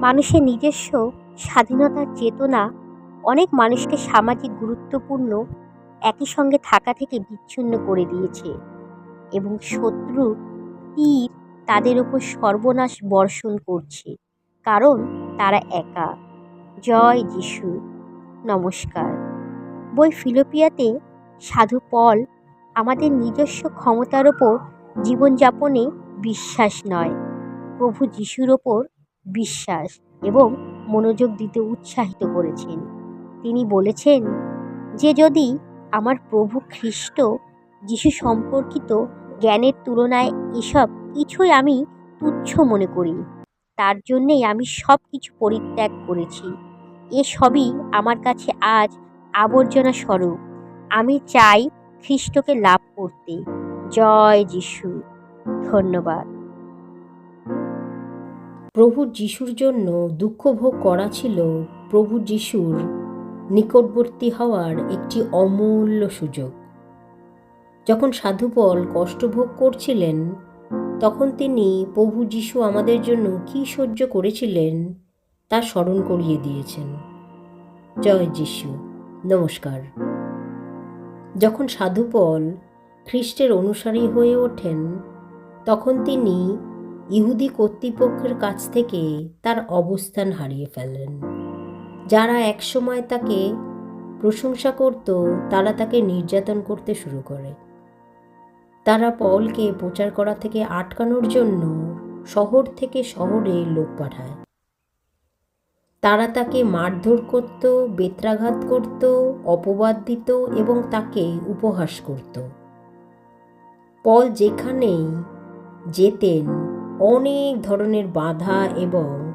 মানুষের নিজস্ব স্বাধীনতার চেতনা অনেক মানুষকে সামাজিক গুরুত্বপূর্ণ একই সঙ্গে থাকা থেকে বিচ্ছিন্ন করে দিয়েছে এবং শত্রুর তীর তাদের ওপর সর্বনাশ বর্ষণ করছে, কারণ তারা একা। জয় যিশু। নমস্কার। বই ফিলোপিয়াতে সাধু পল আমাদের নিজস্ব ক্ষমতার ওপর জীবনযাপনে বিশ্বাস নয়। প্রভু যিশুর ওপর বিশ্বাস এবং মনোযোগ দিতে উৎসাহিত করেছেন। তিনি বলেছেন যে যদি আমার প্রভু খ্রিস্ট যিশু সম্পর্কিত জ্ঞানের তুলনায় এসব কিছুই আমি তুচ্ছ মনে করি, তার জন্যেই আমি সব কিছু পরিত্যাগ করেছি। এসবই আমার কাছে আজ আবর্জনা স্বরূপ। আমি চাই খ্রিস্টকে লাভ করতে। জয় যিশু। ধন্যবাদ। প্রভু যিশুর জন্য দুঃখ ভোগ করা ছিল প্রভু যিশুর নিকটবর্তী হওয়ার একটি অমূল্য সুযোগ। যখন সাধুপল কষ্ট ভোগ করছিলেন, তখন তিনি প্রভু যিশু আমাদের জন্য কী সহ্য করেছিলেন তা স্মরণ করিয়ে দিয়েছেন। জয় যিশু। নমস্কার। যখন সাধুপল খ্রিস্টের অনুসারী হয়ে ওঠেন, তখন তিনি ইহুদি কর্তৃপক্ষের কাছ থেকে তার অবস্থান হারিয়ে ফেলেন। যারা একসময় তাকে প্রশংসা করত, তারা তাকে নির্যাতন করতে শুরু করে। তারা পলকে প্রচার করা থেকে আটকানোর জন্য শহর থেকে শহরে লোক পাঠায়। তারা তাকে মারধর করত, বেত্রাঘাত করত, অপবাদ দিত এবং তাকে উপহাস করত। পল যেখানেই যেতেন অনেক ধরনের বাধা এবং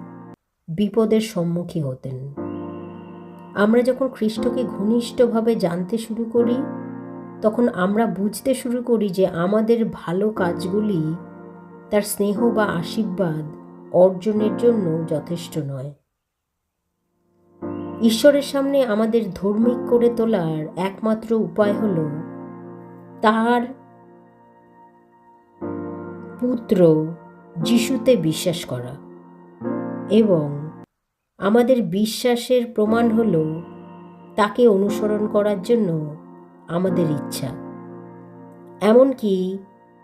বিপদের সম্মুখীন হতেন। আমরা যখন খ্রিস্টকে ঘনিষ্ঠভাবে জানতে শুরু করি, তখন আমরা বুঝতে শুরু করি যে আমাদের ভালো কাজগুলি তার স্নেহ বা আশীর্বাদ অর্জনের জন্য যথেষ্ট নয়। ঈশ্বরের সামনে আমাদের ধর্মিক করে তোলার একমাত্র উপায় হল তার পুত্র যিশুতে বিশ্বাস করা। এবং আমাদের বিশ্বাসের প্রমাণ হল তাকে অনুসরণ করার জন্য আমাদের ইচ্ছা। এমনকি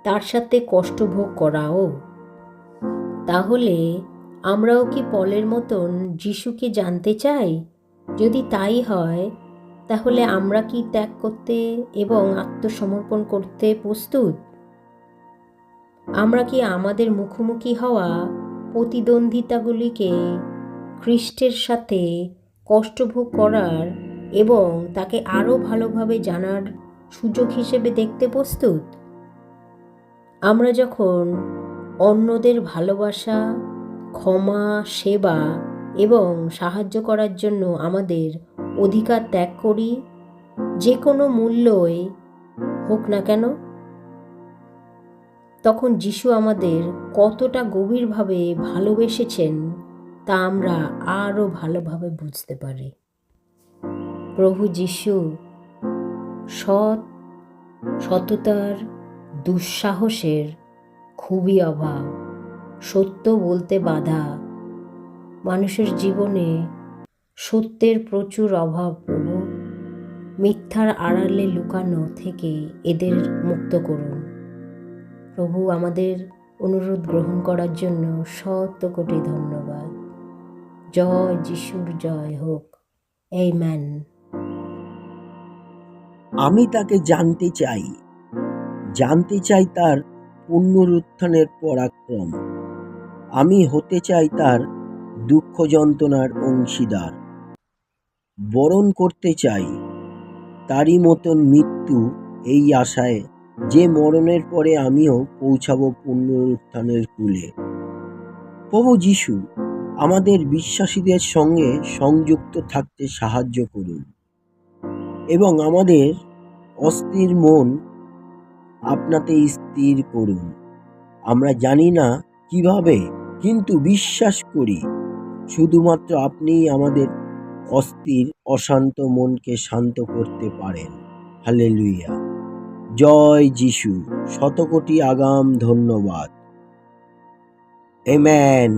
তার সাথে কষ্টভোগ করাও। তাহলে আমরাও কি পলের মতন যিশুকে জানতে চাই? যদি তাই হয়, তাহলে আমরা কি ত্যাগ করতে এবং আত্মসমর্পণ করতে প্রস্তুত? আমরা কি আমাদের মুখোমুখি হওয়া প্রতিদ্বন্দ্বিতাগুলিকে খ্রিস্টের সাথে কষ্টভোগ করার এবং তাকে আরও ভালোভাবে জানার সুযোগ হিসেবে দেখতে প্রস্তুত? আমরা যখন অন্যদের ভালোবাসা, ক্ষমা, সেবা এবং সাহায্য করার জন্য আমাদের অধিকার ত্যাগ করি, যে কোনো মূল্যই হোক না কেন তখন যিশু আমাদের কতটা গভীরভাবে ভালোবেসেছেন তা আমরা আরও ভালোভাবে বুঝতে পারি। প্রভু যিশু সৎ, সততার, দুঃসাহসের খুবই অভাব। সত্য বলতে বাধা। মানুষের জীবনে সত্যের প্রচুর অভাব প্রভু। মিথ্যার আড়ালে লুকানো থেকে এদের মুক্ত করুন। প্রভু আমাদের অনুরোধ গ্রহণ করার জন্য শত কোটি ধন্যবাদ। জয় যিশুর জয় হোক। এই ম্যান আমি তাকে জানতে চাই। জানতে চাই তার পুনরুত্থানের পরাক্রম। আমি হতে চাই তার দুঃখ যন্ত্রণার অংশীদার। বরণ করতে চাই তারই মতন মৃত্যু এই আশায় যে মরণের পরে আমিও পৌঁছাবো পুনরুত্থানের কূলে। প্রভু যিশু, আমাদের বিশ্বাসীদের সঙ্গে সংযুক্ত থাকতে সাহায্য করুন এবং আমাদের অস্থির মন আপনাতে স্থির করুন। আমরা জানি না কীভাবে, কিন্তু বিশ্বাস করি, শুধুমাত্র আপনিই আমাদের অস্থির, অশান্ত মনকে শান্ত করতে পারেন। হালেলুইয়া জয় যিশু। শতকোটি আগাম ধন্যবাদ। এম্যান